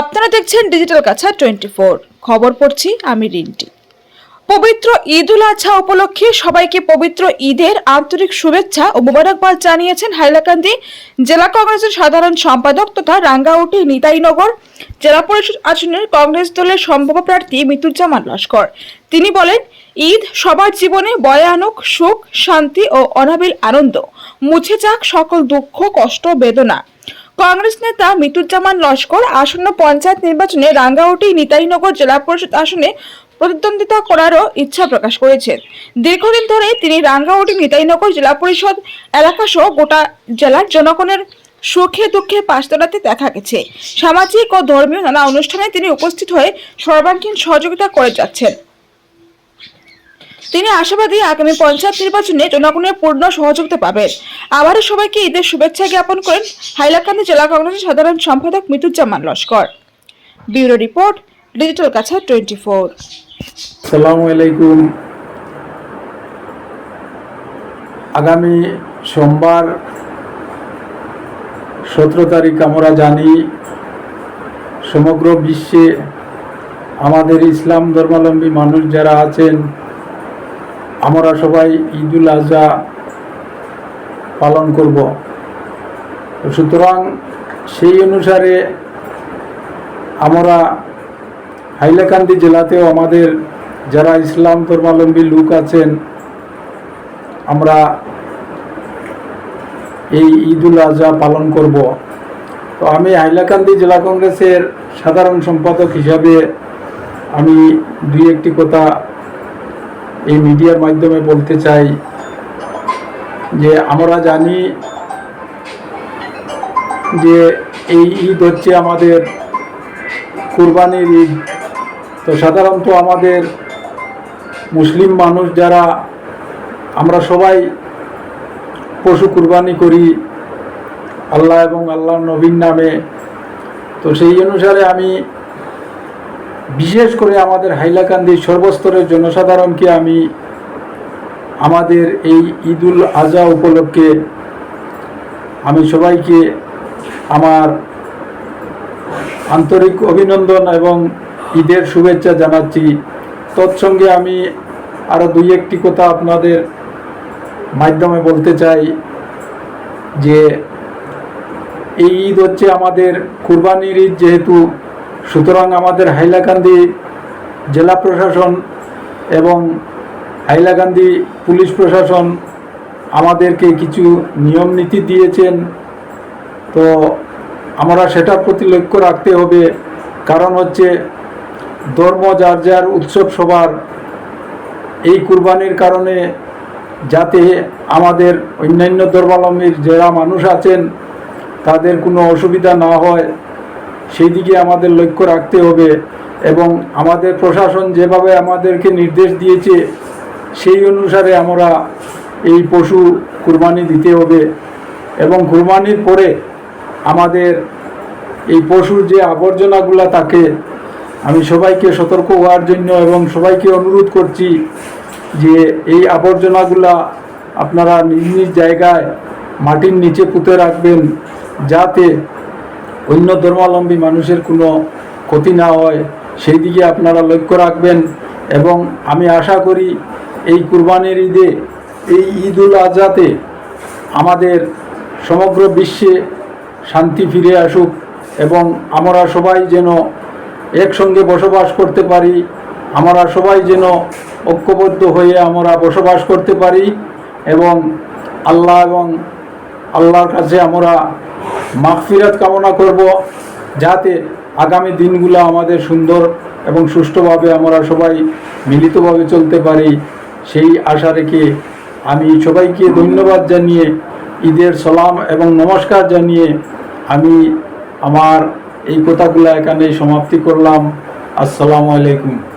আপনারা দেখছেন ডিজিটাল কাছা টোয়েন্টি ফোর খবর পড়ছি আমি রিন্টি। পবিত্র ঈদ উল আজহা উপলক্ষে সবাইকে পবিত্র ঈদের আন্তরিক শুভেচ্ছা ও মোবারকবাদ জানিয়েছেন হাইলাকান্দি জেলা কংগ্রেসের সাধারণ সম্পাদক তথা রাঙ্গাউটি নিতাইনগর জেলা পরিষদ আসনের কংগ্রেস দলের সম্ভাব্য প্রার্থী মিতুজ্জামান লস্কর। তিনি বলেন, ঈদ সবার জীবনে বয়ে আনুক সুখ, শান্তি ও অনাবিল আনন্দ। মুছে যাক সকল দুঃখ, কষ্ট, বেদনা। কংগ্রেস নেতা মিতুজ্জামান লস্কর আসন্ন পঞ্চায়েত নির্বাচনে রাঙ্গাউটি নিতাইনগর জেলা পরিষদ আসনে প্রতিদ্বন্দ্বিতা করারও ইচ্ছা প্রকাশ করেছেন দীর্ঘদিন ধরে তিনি রাঙ্গাউটি নিতাইনগর জেলা পরিষদ এলাকা সহ গোটা জেলার জনগণের সুখে দুঃখে পাশ দাঁড়াতে দেখা গেছে। সামাজিক ও ধর্মীয় নানা অনুষ্ঠানে তিনি উপস্থিত হয়ে সর্বাঙ্গীন সহযোগিতা করে যাচ্ছেন। তিনি আশাবাদী আগামী পঞ্চায়েত নির্বাচনে জনগণের পূর্ণ সহযোগিতা পাবেন। আবারও সবাইকে ঈদের শুভেচ্ছা জ্ঞাপন করেন হাইলাকান্দি জেলা কংগ্রেসের সাধারণ সম্পাদক Mitujjaman Laskar. Bureau report, digital Cachar twenty four আলাইকুম। আগামী সোমবার সতেরো তারিখ আমরা জানি সমগ্র বিশ্বে আমাদের ইসলাম ধর্মাবলম্বী মানুষ যারা আছেন আমরা সবাই ঈদুল আজহা পালন করব। সুতরাং সেই অনুসারে আমরা হাইলাকান্দি জেলাতেও আমাদের যারা ইসলাম ধর্মাবলম্বী লোক আছেন, আমরা এই ঈদুল আজহা পালন করব। তো আমি হাইলাকান্দি জেলা কংগ্রেসের সাধারণ সম্পাদক হিসাবে আমি দুই একটি কথা এই মিডিয়ার মাধ্যমে বলতে চাই যে আমরা জানি যে এই ঈদ হচ্ছে আমাদের কুরবানির ঈদ। তো সাধারণত আমাদের মুসলিম মানুষ যারা, আমরা সবাই পশু কুরবানি করি আল্লাহ এবং আল্লাহ নবীর নামে। তো সেই অনুসারে আমি বিশেষ করে আমাদের হাইলাকান্দি সর্বস্তরের জনসাধারণকে আমি আমাদের এই ঈদুল আজহা উপলক্ষে আমি সবাইকে আমার আন্তরিক অভিনন্দন এবং ঈদের শুভেচ্ছা জানাচ্ছি। তৎসঙ্গে আমি আরও দুই একটি কথা আপনাদের মাধ্যমে বলতে চাই যে এই ঈদ হচ্ছে আমাদের কুরবানির ঈদ যেহেতু সুতরাং আমাদের হাইলাকান্দি জেলা প্রশাসন এবং হাইলাকান্দি পুলিশ প্রশাসন আমাদেরকে কিছু নিয়ম নীতি দিয়েছেন। তো আমরা সেটার প্রতি লক্ষ্য রাখতে হবে। কারণ হচ্ছে ধর্ম যার যার উৎসব সবার এই কুরবানির কারণে যাতে আমাদের অন্যান্য ধর্মাবলম্বীর যারা মানুষ আছেন তাদের কোনো অসুবিধা না হয়। সেই দিকে আমাদের লক্ষ্য রাখতে হবে এবং আমাদের প্রশাসন যেভাবে আমাদেরকে নির্দেশ দিয়েছে, সেই অনুসারে আমরা এই পশু কুরবানি দিতে হবে এবং কুরবানির পরে আমাদের এই পশুর যে আবর্জনাগুলো থাকে, আমি সবাইকে সতর্ক হওয়ার জন্য এবং সবাইকে অনুরোধ করছি যে এই আবর্জনাগুলা আপনারা নিজ নিজ জায়গায় মাটির নিচে পুঁতে রাখবেন যাতে অন্য ধর্মাবলম্বী মানুষের কোনো ক্ষতি না হয়, সেই দিকে আপনারা লক্ষ্য রাখবেন। এবং আমি আশা করি এই কুরবানির ঈদে, এই ঈদ উল আজহাতে আমাদের সমগ্র বিশ্বে শান্তি ফিরে আসুক এবং আমরা সবাই যেন একসঙ্গে বসবাস করতে পারি, আমরা সবাই যেন ঐক্যবদ্ধ হয়ে আমরা বসবাস করতে পারি এবং আল্লাহ এবং আল্লাহর কাছে আমরা মাগফিরাত কামনা করব যাতে আগামী দিনগুলো আমাদের সুন্দর এবং সুষ্ঠুভাবে আমরা সবাই মিলিতভাবে চলতে পারি। সেই আশা রেখে আমি সবাইকে ধন্যবাদ জানিয়ে, ঈদের সালাম এবং নমস্কার জানিয়ে আমি আমার এই কথাগুলো এখানে সমাপ্তি করলাম। আসসালামু আলাইকুম।